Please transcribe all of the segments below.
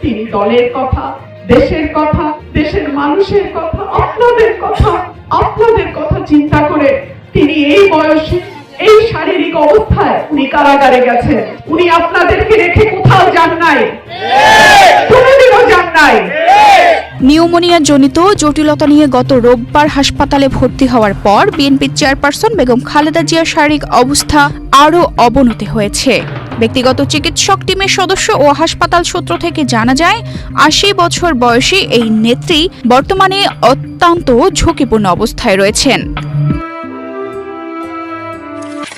তিনি দলের কথা দেশের কথা দেশের মানুষের কথা আপনাদের কথা আপনাদের কথা চিন্তা করে তিনি এই বয়সে এই শারীরিক অবস্থায় উনি কারাগারে গেছেন। উনি আপনাদেরকে রেখে কোথাও যান নাই। কোনোদিনও যান নাই নিউমোনিয়া জনিত জটিলতা নিয়ে গত রোববার হাসপাতালে ভর্তি হওয়ার পর বিএনপির চেয়ারপারসন বেগম খালেদা জিয়ার শারীরিক অবস্থা আরও অবনতি হয়েছে। ব্যক্তিগত চিকিৎসক টিমের সদস্য ও হাসপাতাল সূত্র থেকে জানা যায়, আশি বছর বয়সী এই নেত্রী বর্তমানে অত্যন্ত ঝুঁকিপূর্ণ অবস্থায় রয়েছেন।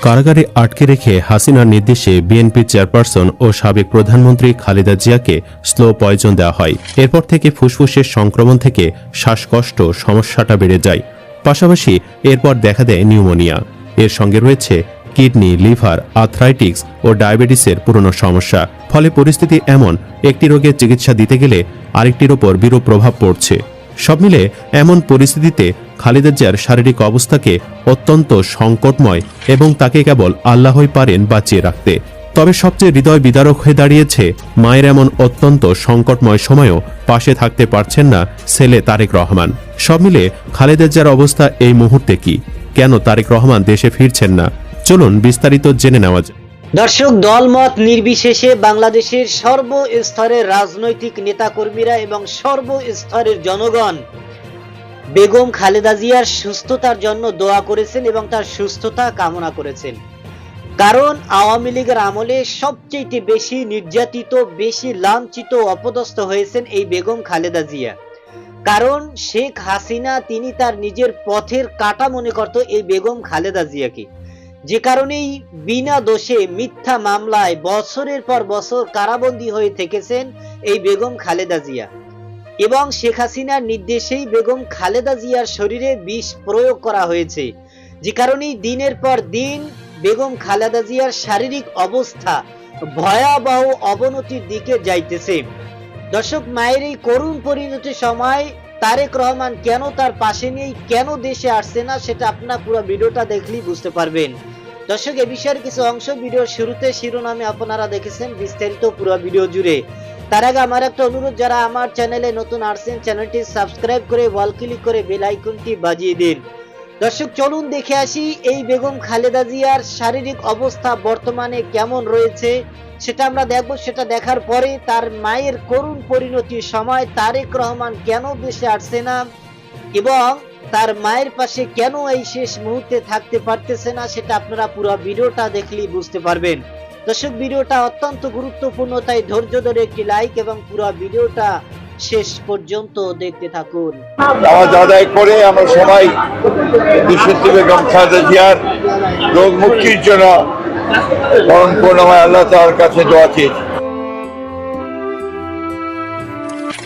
কারাগারে আটকে রেখে হাসিনার নির্দেশে বিএনপি চেয়ারপারসন ও সাবেক প্রধানমন্ত্রী খালেদা জিয়াকে স্লো পয়জন দেওয়া হয়। এরপর থেকে ফুসফুসের সংক্রমণ থেকে শ্বাসকষ্ট সমস্যাটা বেড়ে যায়। পাশাপাশি এরপর দেখা দেয় নিউমোনিয়া। এর সঙ্গে রয়েছে কিডনি, লিভার আর্থ্রাইটিক্স ও ডায়াবেটিসের পুরনো সমস্যা। ফলে পরিস্থিতি এমন, একটি রোগের চিকিৎসা দিতে গেলে আরেকটির ওপর বিরূপ প্রভাব পড়ছে। সব মিলে এমন পরিস্থিতিতে খালেদা জিয়ার শারীরিক অবস্থাকে অত্যন্ত সংকটময় এবং তাকে কেবল আল্লাহই পারেন বাঁচিয়ে রাখতে। তবে সবচেয়ে হৃদয় বিদারক হয়ে দাঁড়িয়েছে মায়ের এমন অত্যন্ত সংকটময় সময়েও পাশে থাকতে পারছেন না ছেলে তারেক রহমান। সব মিলে খালেদা জিয়ার অবস্থা এই মুহূর্তে কি? কেন তারেক রহমান দেশে ফিরছেন না? চলুন বিস্তারিত জেনে নেওয়া যাক। দর্শক, দলমত নির্বিশেষে বাংলাদেশের সর্বস্তরের রাজনৈতিক নেতাকর্মীরা এবং সর্বস্তরের জনগণ বেগম খালেদা জিয়ার সুস্থতার জন্য দোয়া করেছেন এবং তার সুস্থতা কামনা করেছেন। কারণ আওয়ামী লীগের আমলে সবচেয়ে বেশি নির্যাতিত, বেশি লাঞ্ছিত, অপদস্থ হয়েছেন এই বেগম খালেদা জিয়া। কারণ শেখ হাসিনা, তিনি তার নিজের পথের কাটা মনে করত এই বেগম খালেদা জিয়াকে। যে কারণেই বিনা দোষে মিথ্যা মামলায় বছরের পর বছর কারাবন্দী হয়ে থেকেছেন এই বেগম খালেদা জিয়া। এবং শেখ হাসিনার নির্দেশেই বেগম খালেদা জিয়ার শরীরে বিষ প্রয়োগ করা হয়েছে। যে কারণেই দিনের পর দিন বেগম খালেদা জিয়ার শারীরিক অবস্থা ভয়াবহ অবনতির দিকে যাইতেছে। দর্শক, মায়ের এই করুণ পরিণতির সময় তারেক রহমান কেন তার পাশে নেই, কেন দেশে আসছে না, সেটা আপনার পুরো ভিডিওটা দেখলেই বুঝতে পারবেন। দর্শক, এ বিষয়ের কিছু অংশ ভিডিওর শুরুতে শিরোনামে আপনারা দেখেছেন, বিস্তারিত পুরো ভিডিও জুড়ে। তার আগে আমার একটা অনুরোধ, যারা আমার চ্যানেলে নতুন আসছেন, চ্যানেলটি সাবস্ক্রাইব করে ওয়াল ক্লিক করে বেল আইকনটি বাজিয়ে দিন। দর্শক, চলুন দেখে আসি, এই বেগম খালেদা জিয়ার শারীরিক অবস্থা বর্তমানে কেমন রয়েছে? সেটা আমরা দেখব, সেটা দেখার পরে তার মায়ের করুণ পরিণতির সময় তারেক রহমান কেন দেশে আসছে না এবং তার মায়ের পাশে কেন এই শেষ মুহূর্তে থাকতে পারতেছে না সেটা আপনারা পুরো ভিডিওটা দেখলেই বুঝতে পারবেন। দর্শক, ভিডিওটা অত্যন্ত গুরুত্বপূর্ণ, তাই ধৈর্য ধরে একটি লাইক এবং পুরো ভিডিওটা শেষ পর্যন্ত দেখতে থাকুন। করে আমরা সবাই মুক্তির জন্য পরম করুণাময় আল্লাহ তার কাছে দোয়া চেয়েছি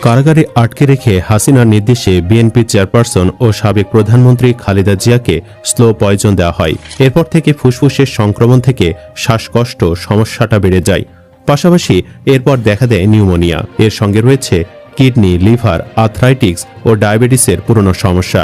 কারাগারে আটকে রেখে হাসিনার নির্দেশে বিএনপি চেয়ারপারসন ও সাবেক প্রধানমন্ত্রী খালেদা জিয়াকে স্লো পয়জন দেওয়া হয়। এরপর থেকে ফুসফুসের সংক্রমণ থেকে শ্বাসকষ্ট সমস্যাটা বেড়ে যায়। পাশাপাশি এরপর দেখা দেয় নিউমোনিয়া। এর সঙ্গে রয়েছে কিডনি, লিভার আর্থ্রাইটিক্স ও ডায়াবেটিসের পুরনো সমস্যা।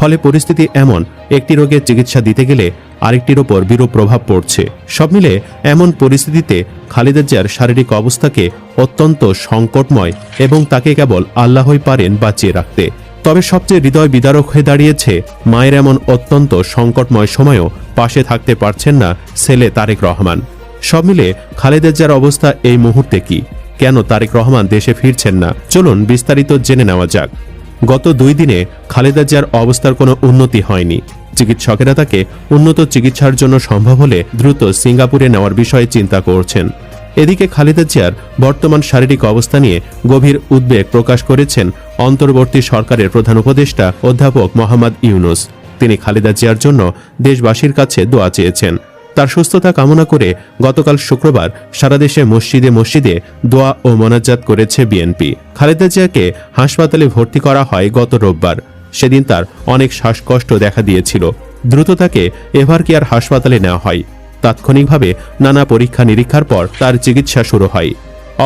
ফলে পরিস্থিতি এমন, একটি রোগের চিকিৎসা দিতে গেলে আরেকটির ওপর বিরূপ প্রভাব পড়ছে। সব মিলে এমন পরিস্থিতিতে খালেদা জিয়ার শারীরিক অবস্থাকে অত্যন্ত সংকটময় এবং তাকে কেবল আল্লাহই পারেন বাঁচিয়ে রাখতে। তবে সবচেয়ে হৃদয় বিদারক হয়ে দাঁড়িয়েছে মায়ের এমন অত্যন্ত সংকটময় সময়েও পাশে থাকতে পারছেন না ছেলে তারেক রহমান। সব মিলে খালেদা জিয়ার অবস্থা এই মুহূর্তে কি? কেন তারেক রহমান দেশে ফিরছেন না? চলুন বিস্তারিত জেনে নেওয়া যাক। গত দুই দিনে খালেদা জিয়ার অবস্থার কোনো উন্নতি হয়নি। চিকিৎসকেরা তাকে উন্নত চিকিৎসার জন্য সম্ভব হলে দ্রুত সিঙ্গাপুরে নেওয়ার বিষয়ে চিন্তা করছেন। এদিকে খালেদা জিয়ার বর্তমান শারীরিক অবস্থা নিয়ে গভীর উদ্বেগ প্রকাশ করেছেন অন্তর্বর্তী সরকারের প্রধান উপদেষ্টা অধ্যাপক মোহাম্মদ ইউনুস। তিনি খালেদা জিয়ার জন্য দেশবাসীর কাছে দোয়া চেয়েছেন। তার সুস্থতা কামনা করে গতকাল শুক্রবার সারা দেশে মসজিদে মসজিদে দোয়া ও মোনাজাত করেছে বিএনপি। খালেদা জিয়াকে হাসপাতালে ভর্তি করা হয় গত রোববার। সেদিন তার অনেক শ্বাসকষ্ট দেখা দিয়েছিল। দ্রুত তাকে এভারকেয়ার হাসপাতালে নেওয়া হয়। তাৎক্ষণিকভাবে নানা পরীক্ষা নিরীক্ষার পর তার চিকিৎসা শুরু হয়।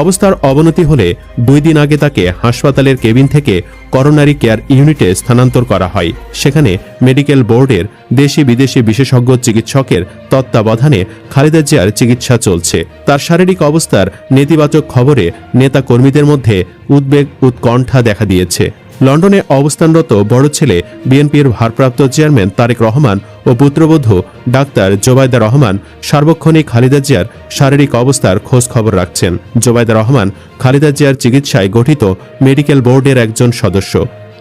অবস্থার অবনতি হলে দুই দিন আগে তাকে হাসপাতালের কেবিন থেকে করোনারি কেয়ার ইউনিটে স্থানান্তর করা হয়। সেখানে মেডিকেল বোর্ডের দেশি বিদেশি বিশেষজ্ঞ চিকিৎসকের তত্ত্বাবধানে খালেদা জিয়ার চিকিৎসা চলছে। তার শারীরিক অবস্থার নেতিবাচক খবরে নেতা কর্মীদের মধ্যে উদ্বেগ, উৎকণ্ঠা দেখা দিয়েছে। লন্ডনে অবস্থানরত বড় ছেলে বিএনপির ভারপ্রাপ্ত চেয়ারম্যান তারেক রহমান ও পুত্রবধূ ডাক্তার জোবায়দা রহমান, সার্বক্ষণিক খালেদা জিয়ার শারীরিক অবস্থার খোঁজ খবর রাখছেন। জোবায়দা রহমান খালেদা জিয়ার চিকিৎসায় গঠিত মেডিকেল বোর্ডের একজন সদস্য।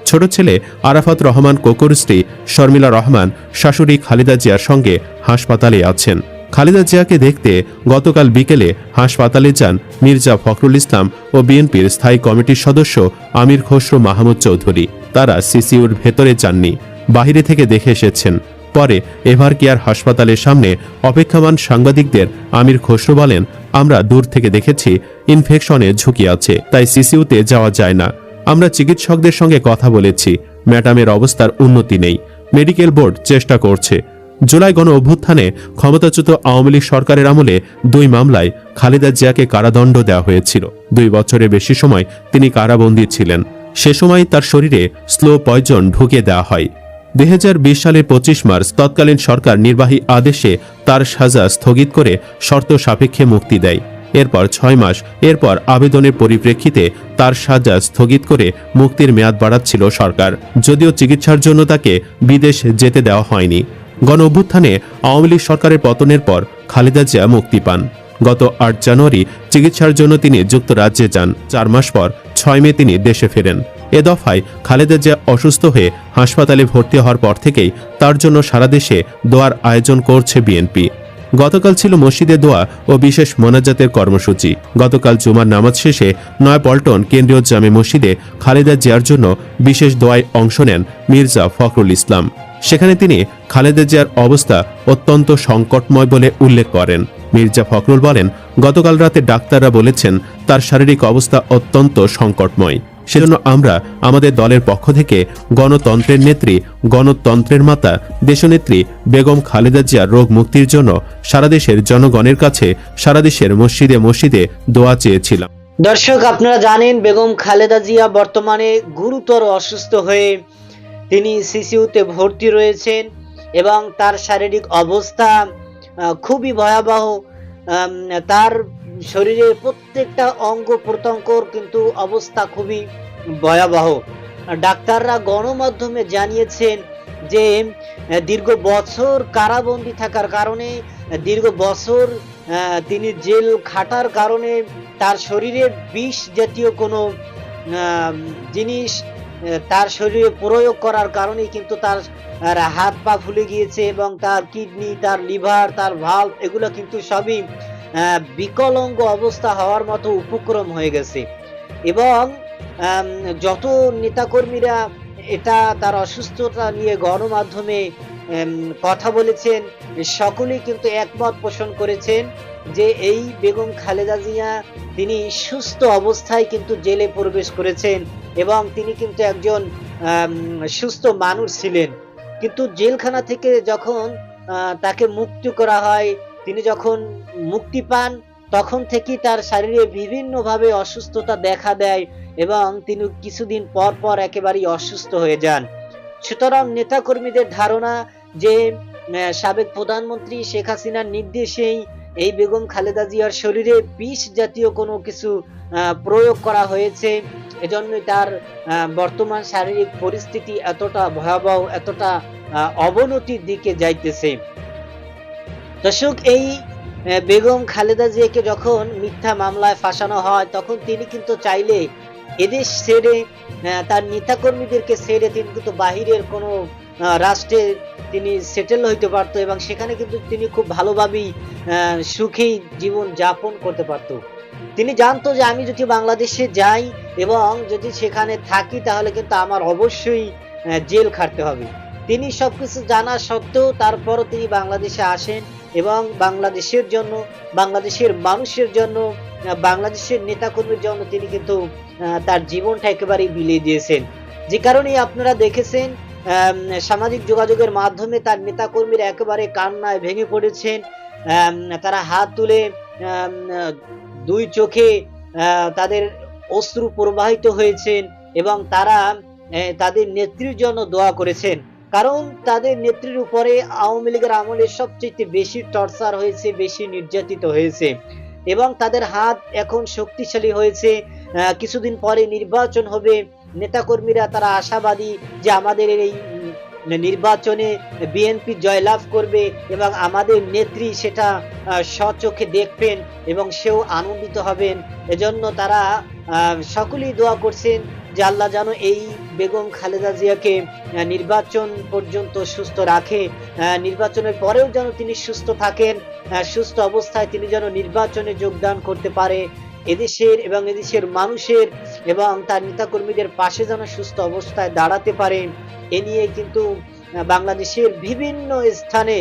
ছোট ছেলে আরাফাত রহমান কোকুর স্ত্রী শর্মিলা রহমান, শাশুড়ি খালেদা জিয়ার সঙ্গে হাসপাতালে আছেন। খালেদা জিয়াকে দেখতে গতকাল বিকেলে হাসপাতালে যান মির্জা ফখরুল ইসলাম ও বিএনপির স্থায়ী কমিটির সদস্য আমির খসরু মাহমুদ চৌধুরী। তারা সিসিউর ভেতরে যাননি, বাহিরে থেকে দেখে এসেছেন। পরে এভার কেয়ার হাসপাতালের সামনে অপেক্ষমান সাংবাদিকদের আমির খসরু বলেন, আমরা দূর থেকে দেখেছি ইনফেকশনে ঝুঁকি আছে, তাই সিসিউতে যাওয়া যায় না। আমরা চিকিৎসকদের সঙ্গে কথা বলেছি, ম্যাডামের অবস্থার উন্নতি নেই। মেডিকেল বোর্ড চেষ্টা করছে। জুলাই গণ অভ্যুত্থানে ক্ষমতাচ্যুত আওয়ামী লীগ সরকারের আমলে দুই মামলায় খালেদা জিয়াকে কারাদণ্ড দেওয়া হয়েছিল। দুই বছরের বেশি সময় তিনি কারাবন্দী ছিলেন। সে সময় তার শরীরে স্লো পয়জন ঢুকে দেওয়া হয়। দুই সালের পঁচিশ মার্চ তৎকালীন সরকার নির্বাহী আদেশে তার সাজা স্থগিত করে শর্ত সাপেক্ষে মুক্তি দেয়। এরপর ছয় মাস এরপর আবেদনের পরিপ্রেক্ষিতে তার সাজা স্থগিত করে মুক্তির মেয়াদ বাড়াচ্ছিল সরকার। যদিও চিকিৎসার জন্য তাকে বিদেশ যেতে দেওয়া হয়নি। গণ অভ্যুত্থানে আওয়ামী লীগ সরকারের পতনের পর খালেদা জিয়া মুক্তি পান। গত আট জানুয়ারি চিকিৎসার জন্য তিনি যুক্তরাজ্যে যান। চার মাস পর ছয় মে তিনি দেশে ফেরেন। এ দফায় খালেদা জিয়া অসুস্থ হয়ে হাসপাতালে ভর্তি হওয়ার পর থেকেই তার জন্য সারা দেশে দোয়ার আয়োজন করছে বিএনপি। গতকাল ছিল মসজিদে দোয়া ও বিশেষ মোনাজাতের কর্মসূচি। গতকাল জুমার নামাজ শেষে নয়াপল্টন কেন্দ্রীয় জামে মসজিদে খালেদা জিয়ার জন্য বিশেষ দোয়ায় অংশ নেন মির্জা ফখরুল ইসলাম। সেখানে তিনি খালেদা জিয়ার অবস্থা অত্যন্ত সংকটময় বলে উল্লেখ করেন। মির্জা ফখরুল বলেন, গতকাল রাতে ডাক্তাররা বলেছেন, তার শারীরিক অবস্থা অত্যন্ত সংকটময়। সেজন্য আমরা আমাদের দলের পক্ষ থেকে গণতন্ত্রের নেত্রী, গণতন্ত্রের মাতা, দেশনেত্রী বেগম খালেদা জিয়ার রোগ মুক্তির জন্য সারা দেশের জনগণের কাছে, সারা দেশের মসজিদে মসজিদে দোয়া চেয়েছিলাম। দর্শক, আপনারা জানেন, বেগম খালেদা জিয়া বর্তমানে গুরুতর অসুস্থ হয়ে তিনি সিসিউতে ভর্তি রয়েছেন এবং তার শারীরিক অবস্থা খুবই ভয়াবহ। তার শরীরের প্রত্যেকটা অঙ্গ প্রত্যঙ্গর কিন্তু অবস্থা খুবই ভয়াবহ। ডাক্তাররা গণমাধ্যমে জানিয়েছেন যে, দীর্ঘ বছর কারাবন্দী থাকার কারণে, দীর্ঘ বছর তিনি জেল খাটার কারণে তার শরীরে বিষ জাতীয় কোনো জিনিস তার শরীরে প্রয়োগ করার কারণেই কিন্তু তার হাত পা ফুলে গিয়েছে এবং তার কিডনি, তার লিভার, তার ভাল্ব এগুলো কিন্তু সবই বিকলাঙ্গ অবস্থা হওয়ার মতো উপক্রম হয়ে গেছে। এবং যত নেতাকর্মীরা এটা, তার অসুস্থতা নিয়ে গণমাধ্যমে কথা বলেছেন, সকলেই কিন্তু একমত পোষণ করেছেন। যে এই বেগম খালেদা জিয়া, তিনি সুস্থ অবস্থায় কিন্তু জেলে প্রবেশ করেছেন এবং তিনি কিন্তু একজন সুস্থ মানুষ ছিলেন। কিন্তু জেলখানা থেকে যখন তাকে মুক্তি করা হয়, তিনি যখন মুক্তি পান, তখন থেকেই তার শরীরে বিভিন্নভাবে অসুস্থতা দেখা দেয় এবং তিনি কিছুদিন পর পর একেবারেই অসুস্থ হয়ে যান। সুতরাং নেতাকর্মীদের ধারণা যে সাবেক প্রধানমন্ত্রী শেখ হাসিনার নির্দেশেই এই বেগম খালেদা জিয়ার শরীরে বিষ জাতীয় কোনো কিছু প্রয়োগ করা হয়েছে, এজন্যই তার বর্তমান শারীরিক পরিস্থিতি এতটা ভয়াবহ, এতটা অবনতির দিকে যাইতেছে। দর্শক, এই বেগম খালেদা জিয়াকে যখন মিথ্যা মামলায় ফাঁসানো হয়, তখন তিনি কিন্তু চাইলে এদেশ ছেড়ে তার নেতাকর্মীদেরকে ছেড়ে তিনি কিন্তু বাহিরের কোনো রাষ্ট্রে তিনি সেটেল হইতে পারতো এবং সেখানে কিন্তু তিনি খুব ভালোভাবেই আহ, সুখী জীবন যাপন করতে পারতো। তিনি জানতো যে আমি যদি বাংলাদেশে যাই এবং যদি সেখানে থাকি তাহলে কিন্তু আমার অবশ্যই জেল খাটতে হবে। তিনি সবকিছু জানা সত্ত্বেও তারপরও তিনি বাংলাদেশে আসেন এবং বাংলাদেশের জন্য বাংলাদেশের মানুষের জন্য বাংলাদেশের নেতাকর্মীর জন্য তিনি কিন্তু তার জীবনটা একেবারেই বিলিয়ে দিয়েছেন। যে কারণেই আপনারা দেখেছেন সামাজিক যোগাযোগের মাধ্যমে তার নেতাকর্মীরা একেবারে কান্নায় ভেঙে পড়েছেন। তারা হাত তুলে দুই চোখে তাদের অশ্রু প্রবাহিত হয়েছেন এবং তারা তাদের নেত্রীর জন্য দোয়া করেছেন। কারণ তাদের নেত্রীর উপরে আওয়ামী লীগের আমলে সবচেয়ে বেশি টর্চার হয়েছে, বেশি নির্যাতিত হয়েছে এবং তাদের হাত এখন শক্তিশালী হয়েছে। কিছুদিন পরে নির্বাচন হবে। নেতাকর্মীরা তারা আশাবাদী যে আমাদের এই নির্বাচনে বিএনপি জয়লাভ করবে এবং আমাদের নেত্রী সেটা স্বচোখে দেখবেন এবং সেও আনন্দিত হবেন। এজন্য তারা সকলেই দোয়া করছেন যে আল্লাহ যেন এই বেগম খালেদা জিয়াকে নির্বাচন পর্যন্ত সুস্থ রাখে। নির্বাচনের পরেও যেন তিনি সুস্থ থাকেন সুস্থ অবস্থায় তিনি যেন নির্বাচনে যোগদান করতে পারে। এদেশের এবং এদেশের মানুষের এবং তার নেতাকর্মীদের পাশে যেন সুস্থ অবস্থায় দাঁড়াতে পারে, এ নিয়ে কিন্তু বাংলাদেশের বিভিন্ন স্থানে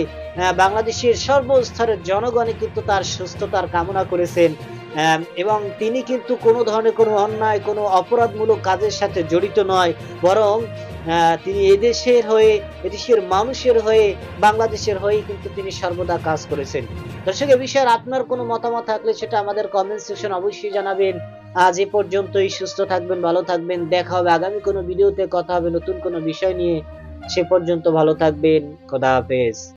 বাংলাদেশের সর্বস্তরের জনগণে কিন্তু তার সুস্থতার কামনা করেছেন। এবং তিনি কিন্তু কোনো ধরনের কোনো অন্যায়, কোনো অপরাধমূলক কাজের সাথে জড়িত নয়, বরং তিনি এদেশের হয়ে, এদেশের মানুষের হয়ে, বাংলাদেশের হয়ে কিন্তু তিনি সর্বদা কাজ করেছেন। দর্শক, এ বিষয়ে আপনার কোনো মতামত থাকলে সেটা আমাদের কমেন্ট সেকশন অবশ্যই জানাবেন। আজ এ পর্যন্তই, সুস্থ থাকবেন, ভালো থাকবেন, দেখা হবে আগামী কোনো ভিডিওতে কথা হবে নতুন কোনো বিষয় নিয়ে। সে পর্যন্ত ভালো থাকবেন, খোদা হাফেজ।